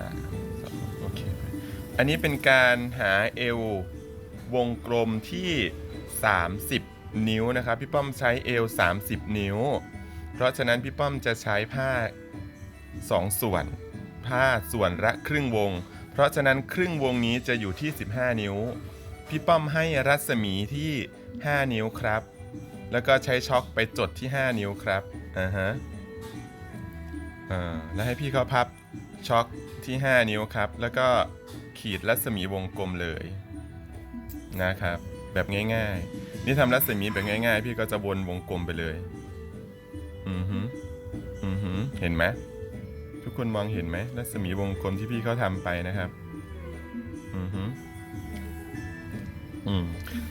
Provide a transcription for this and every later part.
สามสองโอเคอันนี้เป็นการหาเอววงกลมที่ 30 นิ้วนะครับ พี่ป้อมใช้เอว30 นิ้ว เพราะฉะนั้นพี่ป้อมจะใช้ผ้า 2 ส่วน ผ้าส่วนละครึ่งวง เพราะฉะนั้นครึ่งวงนี้จะอยู่ที่ 15 นิ้ว พี่ป้อมให้รัศมีที่ 5 นิ้วครับ แล้วก็ใช้ช็อคไปจดที่ 5 นิ้วครับอ่าฮะอ่าแล้วให้พี่เขาพับ ช็อคที่ 5 นิ้วครับ แล้วก็ขีดรัศมีวงกลมเลยนะครับ แบบง่ายๆ นี่ทำรัศมีแบบง่ายๆ พี่ก็จะวนวงกลมไปเลย อือฮึอือฮึเห็นไหมทุกคนมองเห็นไหมรัศมีวงกลมที่พี่เขาทำไปนะครับ อือฮึอืม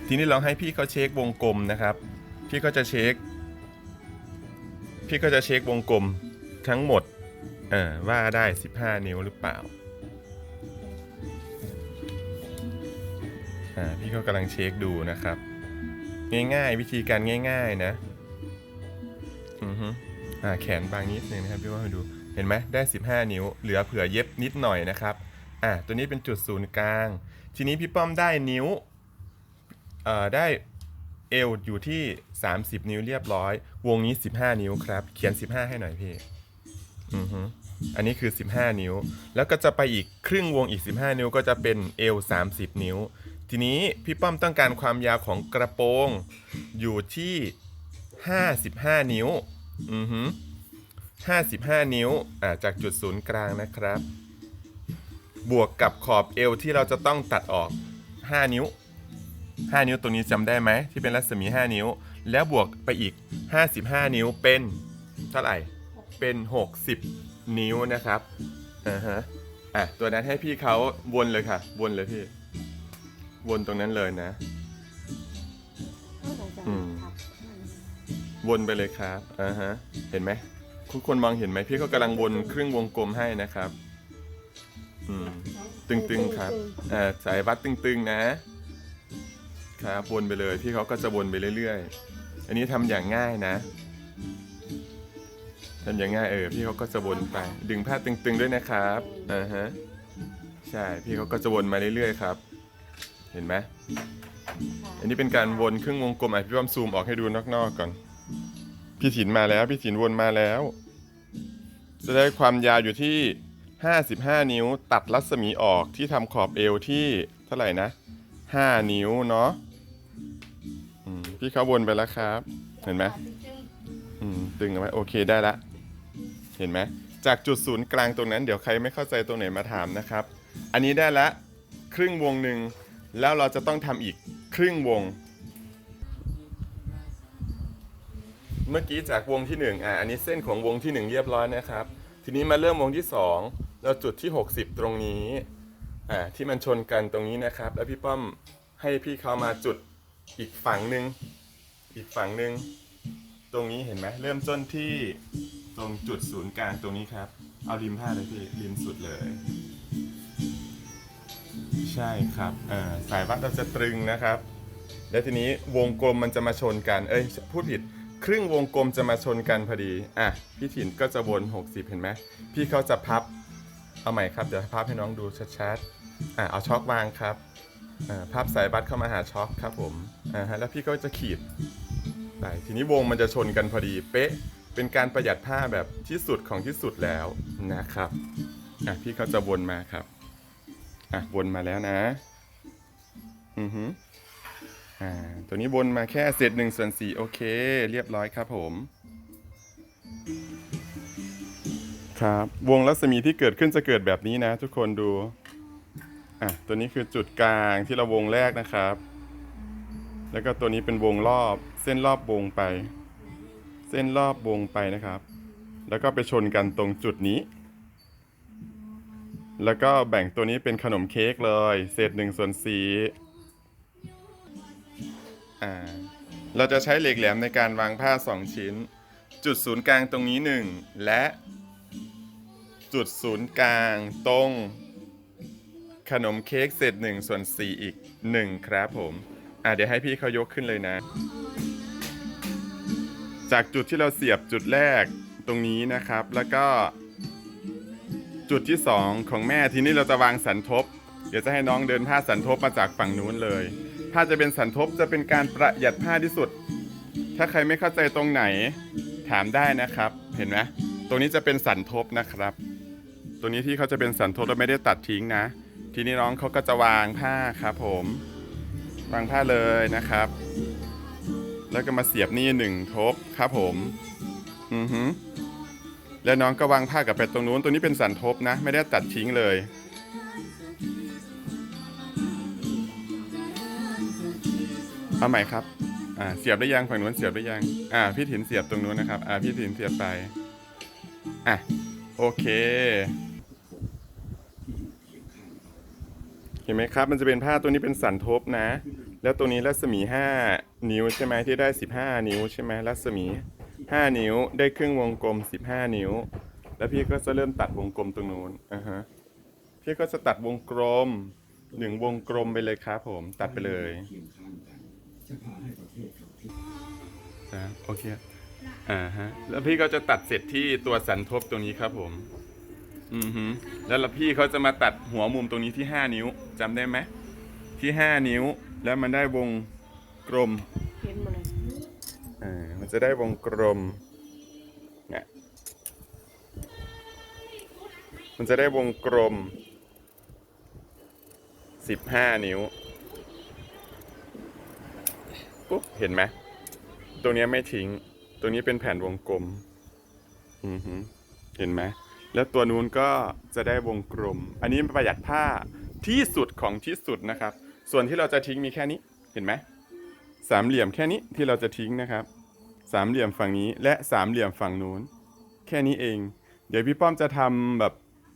ทีนี้เราให้พี่เขาเช็ควงกลมนะครับ พี่ก็จะเช็ค พี่ก็จะเช็ควงกลมทั้งหมด เออว่าได้ 15 นิ้วหรือเปล่าอ่าพี่เขากำลังเช็คดูนะครับ ง่ายๆ วิธีการง่าย ๆ นะอือฮึอ่าแขนบางนิดนึงนะครับพี่ว่าให้ดูเห็นไหมได้ 15 นิ้ว เหลือเผื่อเย็บนิดหน่อยนะครับอ่าตัวนี้เป็นจุดศูนย์กลาง ทีนี้พี่ป้อมได้นิ้วเอ่อได้เอวอยู่ที่ 30 นิ้วเรียบร้อย วงนี้ 15 นิ้วครับ เขียน 15 ให้หน่อยพี่ อือฮึอันนี้คือ 15 นิ้ว แล้วก็จะไปอีกครึ่งวงอีก 15 นิ้วก็จะเป็นเอว30 นิ้ว ทีนี้พี่ป้อมต้องการความยาวของกระโปรง อยู่ที่ 55 นิ้ว อือฮึ55 นิ้วอ่าจากจุดศูนย์กลางนะครับ บวกกับขอบเอวที่เราจะต้องตัดออก 5 นิ้ว 5 นิ้วตรงนี้จำได้ไหมที่เป็นรัศมี 5 นิ้ว แล้วบวกไปอีก 55 นิ้วเป็นเท่าไหร่ เป็น 60 นิ้วนะครับอ่าฮะอะตัวนั้นให้พี่เขาวนเลยค่ะ วนเลยพี่ วนตรงนั้นเลยนะอืมวนไปเลยครับอ่าฮะเห็นไหมทุกคนมองเห็นไหมพี่เขากำลังวนครึ่งวงกลมให้นะครับอืมตึงๆครับอ่าสายวัดตึงๆนะครับวนไปเลยพี่เขาก็จะวนไปเรื่อยๆ อันนี้ทำอย่างง่ายนะ ทำอย่างง่ายเออพี่เขาก็จะวนไป ดึงผ้าตึงๆด้วยนะครับอ่าฮะใช่พี่เขาก็จะวนมาเรื่อยๆครับ เห็นไหมอันนี้เป็นการวนครึ่งวงกลมอะพี่ป้อมซูมออกให้ดูนอกๆก่อน พี่ถินมาแล้ว พี่ถินวนมาแล้ว จะได้ความยาวอยู่ที่ 55 นิ้ว ตัดรัศมีออกที่ทำขอบเอวที่เท่าไหร่นะ 5 นิ้วเนาะพี่เขาวนไปแล้วครับ เห็นไหมอืมตึงเอาไว้โอเคได้ละ เห็นไหมจากจุดศูนย์กลางตรงนั้น เดี๋ยวใครไม่เข้าใจตรงไหนมาถามนะครับ อันนี้ได้ละครึ่งวงหนึ่งแล้วเราจะต้องทำอีกครึ่งวง เมื่อกี้จากวงที่หนึ่งอะอันนี้เส้นของวงที่หนึ่งเรียบร้อยนะครับ ทีนี้มาเริ่มวงที่สองเราจุดที่ 60 ตรงนี้อ่าที่มันชนกันตรงนี้นะครับ แล้วพี่ป้อมให้พี่เขามาจุดอีกฝั่งหนึ่งอีกฝั่งหนึ่ง ตรงนี้เห็นไหมเริ่มต้นที่ตรงจุดศูนย์กลางตรงนี้ครับ เอาริมผ้าเลยพี่ริมสุดเลย ใช่ครับสายวัดเราจะตรึงนะครับ แล้วทีนี้วงกลมมันจะมาชนกัน เอ้ยพูดผิดครึ่งวงกลมจะมาชนกันพอดี อะ พี่ถิ่นก็จะวน 60 เห็นไหม พี่เขาจะพับ เอาใหม่ครับ เดี๋ยวพับให้น้องดูชัดๆ อะ เอาช็อควางครับ อ่า พับสายบัตรเข้ามาหาช็อคครับผม อ่าฮะ แล้วพี่ก็จะขีด ไปทีนี้วงมันจะชนกันพอดีเป๊ะ เป็นการประหยัดผ้าแบบที่สุดของที่สุดแล้วนะครับอะพี่เขาจะวนมาครับอะวนมาแล้วนะอือฮึอ่าตัวนี้วนมาแค่เศษหนึ่งส่วนสี่โอเค เรียบร้อยครับผมครับวงรัศมีที่เกิดขึ้นจะเกิดแบบนี้นะ ทุกคนดูอะตัวนี้คือจุดกลางที่เราวงแรกนะครับ แล้วก็ตัวนี้เป็นวงรอบ เส้นรอบวงไป เส้นรอบวงไปนะครับ แล้วก็ไปชนกันตรงจุดนี้ แล้วก็แบ่งตัวนี้เป็นขนมเค้กเลย เศษหนึ่งส่วนสี่อ่า เราจะใช้เหล็กแหลมในการวางผ้า2ชิ้น จุดศูนย์กลางตรงนี้1และจุดศูนย์กลางตรง ขนมเค้กเศษ1ส่วน4อีก1ครับผม อ่าเดี๋ยวให้พี่เขายกขึ้นเลยนะ จากจุดที่เราเสียบจุดแรกตรงนี้นะครับ แล้วก็ จุดที่ 2 ของแม่ทีนี้เราจะวางสันทบ เดี๋ยวจะให้น้องเดินผ้าสันทบมาจากฝั่งนู้นเลยถ้าจะเป็นสันทบจะเป็นการประหยัดผ้าที่สุด ถ้าใครไม่เข้าใจตรงไหนถามได้นะครับ เห็นไหมตรงนี้จะเป็นสันทบนะครับ ตัวนี้ที่เขาจะเป็นสันทบเราไม่ได้ตัดทิ้งนะ ทีนี้น้องเขาก็จะวางผ้าครับผม วางผ้าเลยนะครับ แล้วก็มาเสียบนี่หนึ่งทบครับผม อือฮึแล้วน้องก็วางผ้ากับไปตรงนู้น ตัวนี้เป็นสันทบนะ ไม่ได้ตัดทิ้งเลย เอาใหม่ครับ อ่า เสียบได้ยังฝั่งนู้นเสียบได้ยัง อ่า พี่ถินเสียบตรงนู้นนะครับ อ่า พี่ถินเสียบไป อะ โอเค เห็นไหมครับ มันจะเป็นผ้าตัวนี้เป็นสันทบนะ แล้วตัวนี้รัศมี 5 นิ้วใช่ไหมที่ได้ 15 นิ้วใช่ไหมรัศมี 5 นิ้วได้ครึ่งวงกลม 15 นิ้ว แล้วพี่ก็จะเริ่มตัดวงกลมตรงนู้นอ่าฮะพี่ก็จะตัดวงกลมหนึ่งวงกลมไปเลยครับผมตัดไปเลยนะโอเคอ่าฮะแล้วพี่ก็จะตัดเสร็จที่ตัวสันทบตรงนี้ครับผมอือฮึแล้วแล้วพี่เขาจะมาตัดหัวมุมตรงนี้ที่ 5 นิ้วจำได้ไหม ที่ 5 นิ้ว แล้วมันได้วงกลมเห็นหมดเลยอ่ามันจะได้วงกลมเนี่ยมันจะได้วงกลม 15 นิ้วปุ๊บเห็นไหมตรงเนี้ยไม่ทิ้ง ตรงนี้เป็นแผ่นวงกลมอือฮึเห็นไหมแล้วตัวนู้นก็จะได้วงกลม อันนี้ประหยัดผ้าที่สุดของที่สุดนะครับ ส่วนที่เราจะทิ้งมีแค่นี้ เห็นไหมสามเหลี่ยมแค่นี้ที่เราจะทิ้งนะครับ สามเหลี่ยมฝั่งนี้และสามเหลี่ยมฝั่งนู้น แค่นี้เอง เดี๋ยวพี่ป้อมจะทำแบบ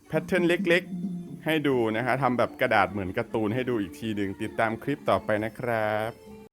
แพทเทิร์นเล็กๆ ให้ดูนะคะทำแบบกระดาษเหมือนการ์ตูนให้ดูอีกทีหนึ่งติดตามคลิปต่อไปนะครับ